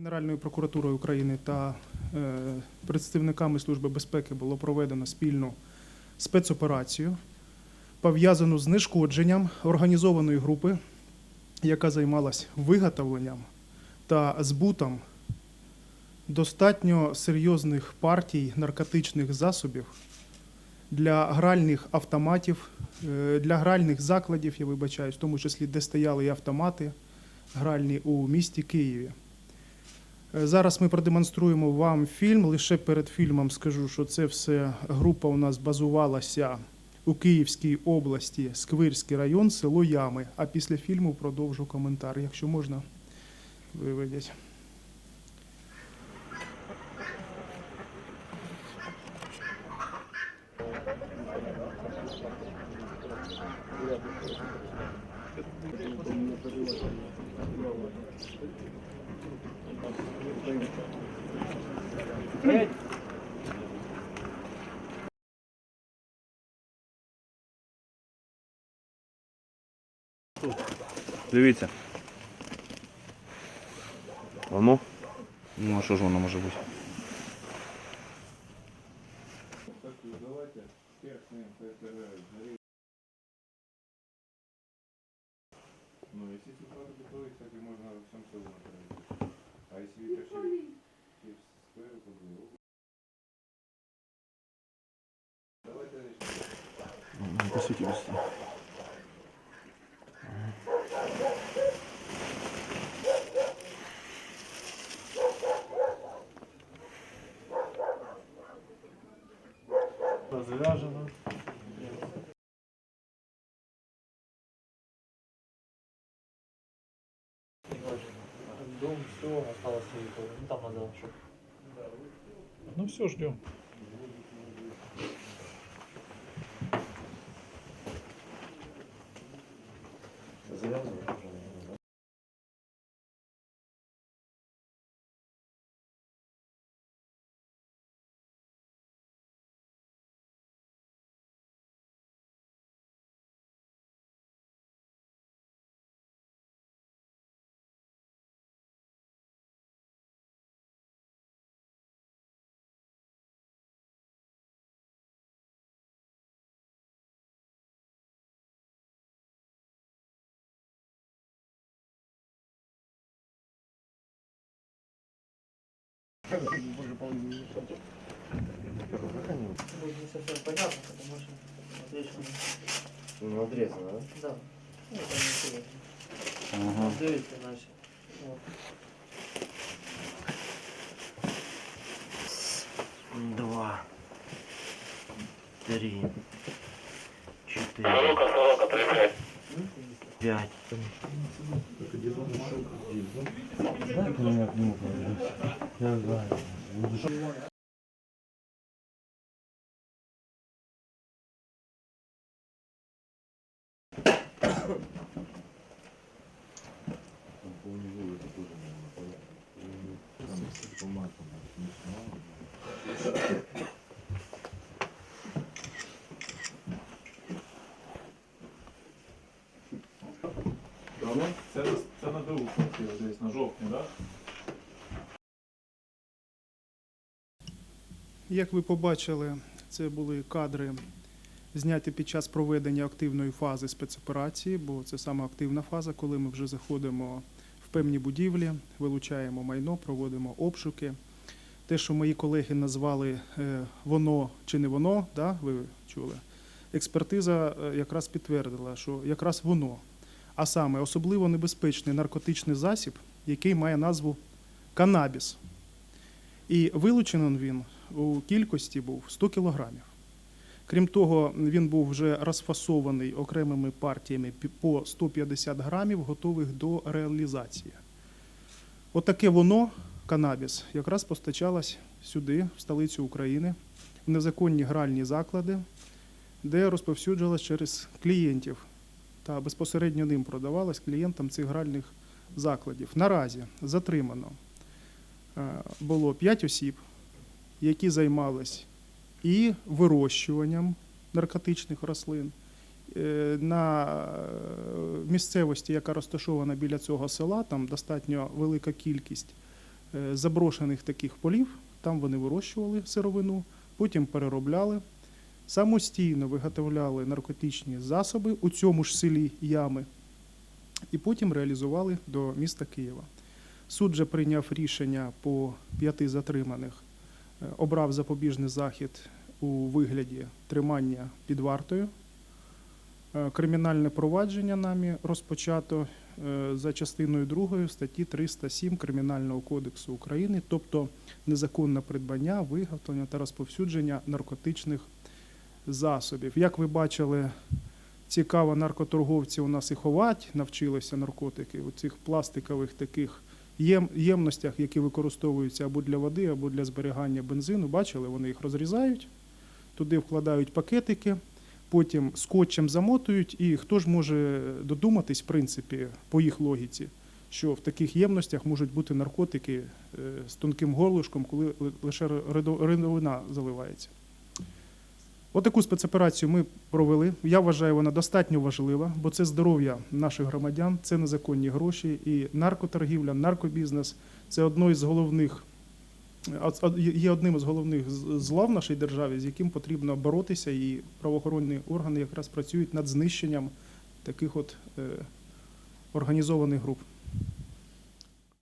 Генеральною прокуратурою України та е, представниками Служби безпеки було проведено спільну спецоперацію, пов'язану з знешкодженням організованої групи, яка займалась виготовленням та збутом достатньо серйозних партій наркотичних засобів для гральних автоматів, е, для гральних закладів, я вибачаюсь, в тому числі де стояли і автомати гральні у місті Києві. Е, Зараз ми продемонструємо вам фільм. Лише перед фільмом скажу, що це все група у нас базувалася у Київській області, Сквирський район, село Ями. А після фільму продовжу коментар. Якщо можна, виведіть. Дивіться. Воно? Ну, а що ж воно може бути? Ну, если цифровой то, кстати, можно во всем селу направить. А если это все. По суті, без Завяжено. Дом, все, осталось только, ну там надо, чтобы... Ну все, ждем. Боже, помни. Будет совсем понятно, потому что отрезано. Ну, отрезано, да? Да. Ну, там интересно. Ага. Дивіться наші. От. Два. Три. Четыре. Пять. Так, ну, я к нему подойду. Це, це на ДУ десь на жовтні, так? Як ви побачили, це були кадри зняті під час проведення активної фази спецоперації, бо це саме активна фаза, коли ми вже заходимо в певні будівлі, вилучаємо майно, проводимо обшуки. Те, що мої колеги назвали е, воно чи не воно, да, ви чули. Експертиза е, якраз підтвердила, що якраз воно, а саме особливо небезпечний наркотичний засіб, який має назву канабіс. І вилучений він у кількості був 100 кілограмів. Крім того, він був вже розфасований окремими партіями по 150 грамів, готових до реалізації. Отаке воно, канабіс, якраз постачалось сюди, в столицю України, в незаконні гральні заклади, де розповсюджувалось через клієнтів та безпосередньо ним продавалось клієнтам цих гральних закладів. Наразі затримано е, було 5 осіб, які займались і вирощуванням наркотичних рослин е, на е, місцевості, яка розташована біля цього села, там достатньо велика кількість е, заброшених таких полів. Там вони вирощували сировину, потім переробляли, самостійно виготовляли наркотичні засоби у цьому ж селі ями і потім реалізували до міста Києва. Суд же прийняв рішення по п'яти затриманих, обрав запобіжний захід у вигляді тримання під вартою. Е, Кримінальне провадження нами розпочато е, за частиною 2 статті 307 Кримінального кодексу України, тобто незаконне придбання, виготовлення та розповсюдження наркотичних засобів. Як ви бачили, цікаво, наркоторговці у нас і ховати навчилися наркотики у цих пластикових таких ємностях, які використовуються або для води, або для зберігання бензину. Бачили, вони їх розрізають, туди вкладають пакетики, потім скотчем замотують. І хто ж може додуматись, в принципі, по їх логіці, що в таких ємностях можуть бути наркотики е, з тонким горлышком, коли лише ридовина заливається. Отаку спецоперацію ми провели. Я вважаю, вона достатньо важлива, бо це здоров'я наших громадян, це незаконні гроші і наркоторгівля, наркобізнес це одно із головних. од- Є одним із головних зла в нашій державі, з яким потрібно боротися, і правоохоронні органи якраз працюють над знищенням таких от е, організованих груп.